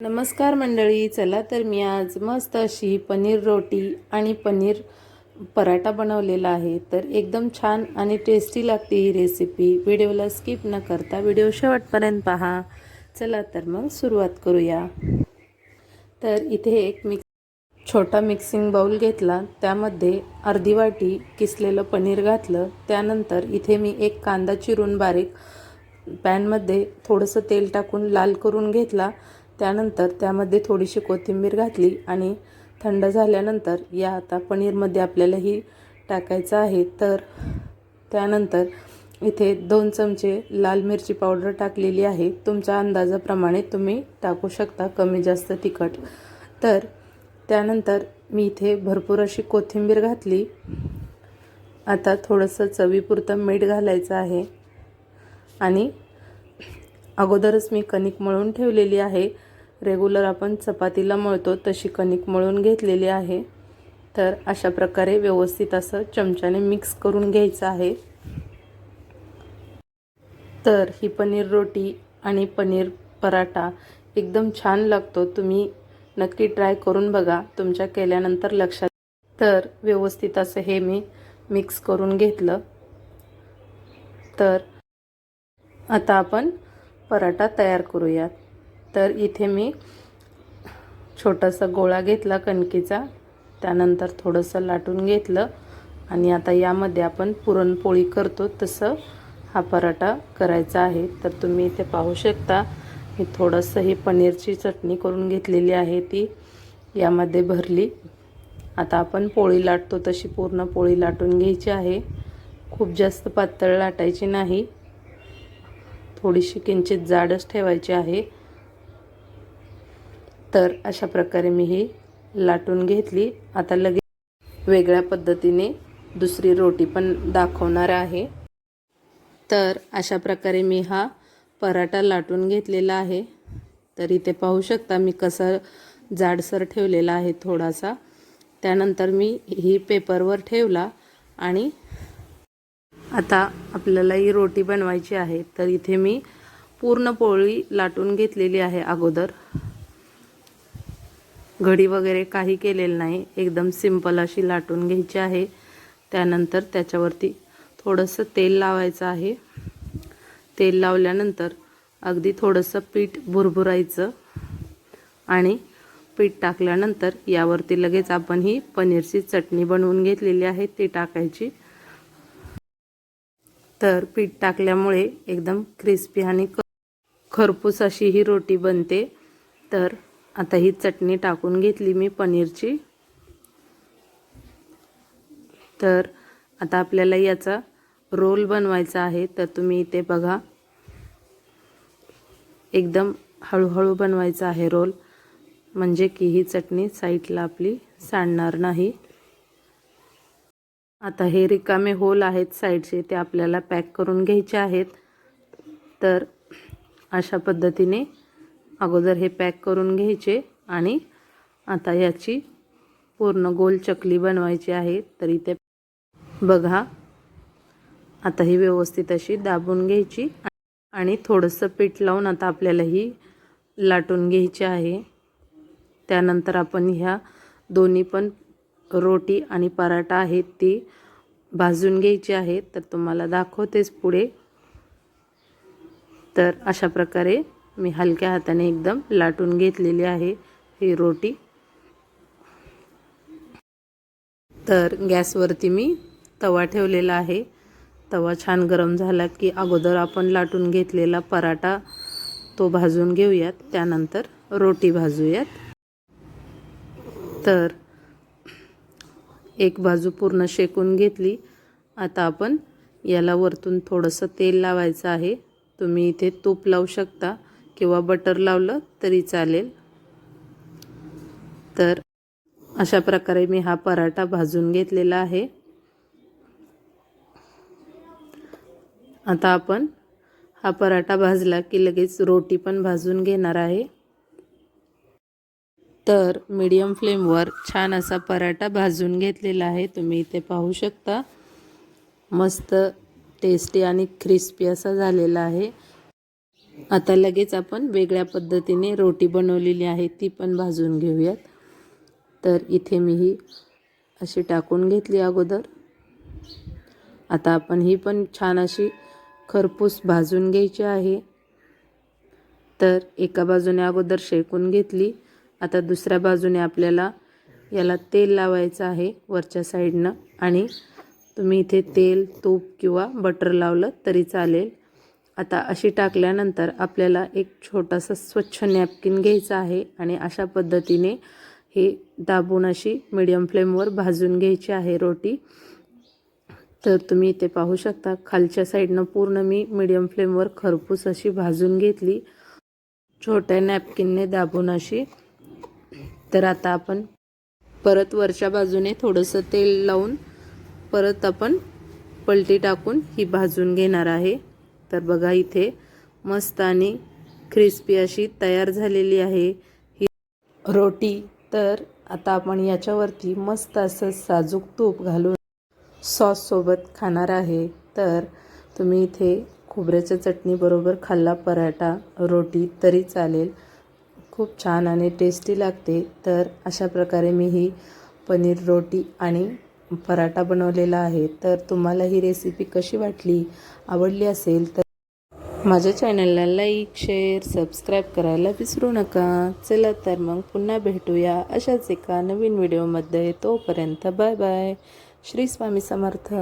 नमस्कार मंडळी चला तर मी आज मस्त अशी पनीर रोटी आणि पनीर पराठा बनवलेला आहे. तर एकदम छान आणि टेस्टी लागते ही रेसिपी व्हिडिओला स्किप न करता व्हिडिओ शेवटपर्यंत पहा. चला तर मग सुरुवात करूया. तर इथे एक मिक्स छोटा मिक्सिंग बाउल घेतला. त्यामध्ये अर्धी वाटी किसलेलं पनीर घातलं. त्यानंतर इथे मी एक कांदा चिरून बारीक पॅनमध्ये थोडंसं तेल टाकून लाल करून घेतला. त्यानंतर त्यामध्ये थोडीशी कोथिंबीर घातली आणि थंड झाल्यानंतर या आता पनीरमध्ये आपल्याला ही टाकायचं आहे. तर त्यानंतर इथे दोन चमचे लाल मिरची पावडर टाकलेली आहे. तुमच्या अंदाजाप्रमाणे तुम्ही टाकू शकता कमी जास्त तिखट. तर त्यानंतर मी इथे भरपूर अशी कोथिंबीर घातली. आता थोडंसं चवीपुरतं मीठ घालायचं आहे. आणि अगोदरच मी कणिक मळून ठेवलेली आहे. रेग्युलर आपण चपातीला मळतो तशी कणिक मळून घेतलेली आहे. तर अशा प्रकारे व्यवस्थित असं चमच्याने मिक्स करून घ्यायचं आहे. तर ही पनीर रोटी आणि पनीर पराठा एकदम छान लागतो. तुम्ही नक्की ट्राय करून बघा. तुमच्या केल्यानंतर लक्षात तर व्यवस्थित असं हे मी मिक्स करून घेतलं. तर आता आपण पराठा तयार करूयात. तर इथे मी छोटासा गोळा घेतला कणकीचा. त्यानंतर थोडंसं लाटून घेतलं. आणि आता यामध्ये आपण पुरणपोळी करतो. तसं हा पराठा करायचा आहे. तर तुम्ही इथे पाहू शकता मी थोडंसं ही पनीरची चटणी करून घेतलेली आहे ती. यामध्ये भरली. आता आपण पोळी लाटतो. तशी पूर्ण पोळी लाटून घ्यायची आहे. खूप जास्त पातळ लाटायची नाही. थोडीशी किंचित जाडच ठेवायची आहे. तर अशा प्रकारे मी ही लाटून घेतली. आता लगेच वेगळ्या पद्धतीने दुसरी रोटी पण दाखवणार आहे. तर अशा प्रकारे मी हा पराठा लाटून घेतलेला आहे. तर इथे पाहू शकता मी कसा जाडसर ठेवलेला आहे थोडासा. त्यानंतर मी ही पेपरवर ठेवला आणि आता आपल्याला ही रोटी बनवायची आहे. तर इथे मी पूर्ण पोळी लाटून घेतलेली आहे अगोदर. घडी वगैरे काही केलेलं नाही. एकदम सिंपल अशी लाटून घ्यायची आहे. त्यानंतर त्याच्यावरती थोडंसं तेल लावायचं आहे. तेल लावल्यानंतर अगदी थोडंसं पीठ भुरभुरायचं आणि पीठ टाकल्यानंतर यावरती लगेच आपण ही पनीरची चटणी बनवून घेतलेली आहे. ती टाकायची. तर पीठ टाकल्यामुळे एकदम क्रिस्पी आणि खरपूस अशी ही रोटी बनते. तर आता ही चटणी टाकून घेतली मी पनीरची. तर आता आपल्याला याचा रोल बनवायचा आहे तर तुम्ही इथे बघा. एकदम हळूहळू बनवायचा आहे रोल म्हणजे की ही चटणी साईडला आपली सांडणार नाही. आता हे रिकामे होल आहेत साईडचे ते आपल्याला पॅक करून घ्यायचे आहेत. तर अशा पद्धतीने अगोदर हे पॅक करून घ्यायचे आणि आता याची पूर्ण गोल चकली बनवायची आहे. तर इथे बघा. आता ही व्यवस्थित अशी दाबून घ्यायची आणि थोडंसं पीठ लावून आता आपल्याला ही लाटून घ्यायची आहे. त्यानंतर आपण ह्या दोन्ही पण रोटी आणि पराठा आहेत ती भाजून घ्यायची आहे. तर तुम्हाला दाखवतेच पुढे. तर अशा प्रकारे मी हलक्या हाताने एकदम लाटून घेतलेली आहे ही रोटी. तर गॅसवरती मी तवा ठेवलेला आहे. तवा छान गरम झाला की अगोदर आपण लाटून घेतलेला पराठा तो भाजून घेऊयात. त्यानंतर रोटी भाजूयात. तर एक बाजू पूर्ण शेकून घेतली. आता आपण याला वरतून थोडंसं तेल लावायचं आहे. तुम्ही इथे तूप लावू शकता. किंवा बटर लावलं तरी चालेल. तर अशा प्रकारे मी हा पराठा भाजून घेतलेला आहे. आता आपण हा पराठा भाजला की लगेच रोटी पण भाजून घेणार आहे. तर मीडियम फ्लेमवर छान असा पराठा भाजून घेतलेला आहे. तुम्ही इथे पाहू शकता. मस्त टेस्टी आणि क्रिस्पी असा झालेला आहे. आता लगेच आपण वेगळ्या पद्धतीने रोटी बनवलेली आहे ती पण भाजून घेऊयात. तर इथे मी ही अशी टाकून घेतली अगोदर. आता आपण ही पण छान अशी खरपूस भाजून घ्यायची आहे. तर एका बाजूने अगोदर शेकून घेतली. आता दुसऱ्या बाजूने आपल्याला याला तेल लावायचं आहे वरच्या साईडनं. आणि तुम्ही इथे तेल तूप किंवा बटर लावलं तरी चालेल. आता अशी टाकल्यानंतर आपल्याला एक छोटासा स्वच्छ नॅपकिन घ्यायचा आहे आणि अशा पद्धतीने हे दाबून अशी मीडियम फ्लेमवर भाजून घ्यायची आहे रोटी. तर तुम्ही इथे पाहू शकता खालच्या साईडनं पूर्ण मी मिडियम फ्लेमवर खरपूस अशी भाजून घेतली. छोट्या नॅपकिनने दाबून अशी. तर आता आपण परत वरच्या बाजूने थोडंसं तेल लावून परत आपण पलटी टाकून ही भाजून घेणार आहे. तर बघा इथे मस्त आणि क्रिस्पी अशी तयार झालेली आहे. ही रोटी. तर आता आपण याच्यावरती मस्त असं साजूक तूप घालून सॉससोबत खाणार आहे. तर तुम्ही इथे खोबऱ्याच्या चटणीबरोबर खाल्ला पराठा रोटी तरी चालेल. खूप छान आणि टेस्टी लागते. तर अशा प्रकारे मी ही पनीर रोटी आणि पराठा बनवलेला आहे तर तुम्हाला ही रेसिपी कशी वाटली आवडली असेल तर माझ्या चॅनलला लाईक शेअर सबस्क्राईब करायला विसरू नका. चला तर मग पुन्हा भेटूया अशाच एका नवीन व्हिडिओमध्ये तोपर्यंत बाय बाय श्री स्वामी समर्थ.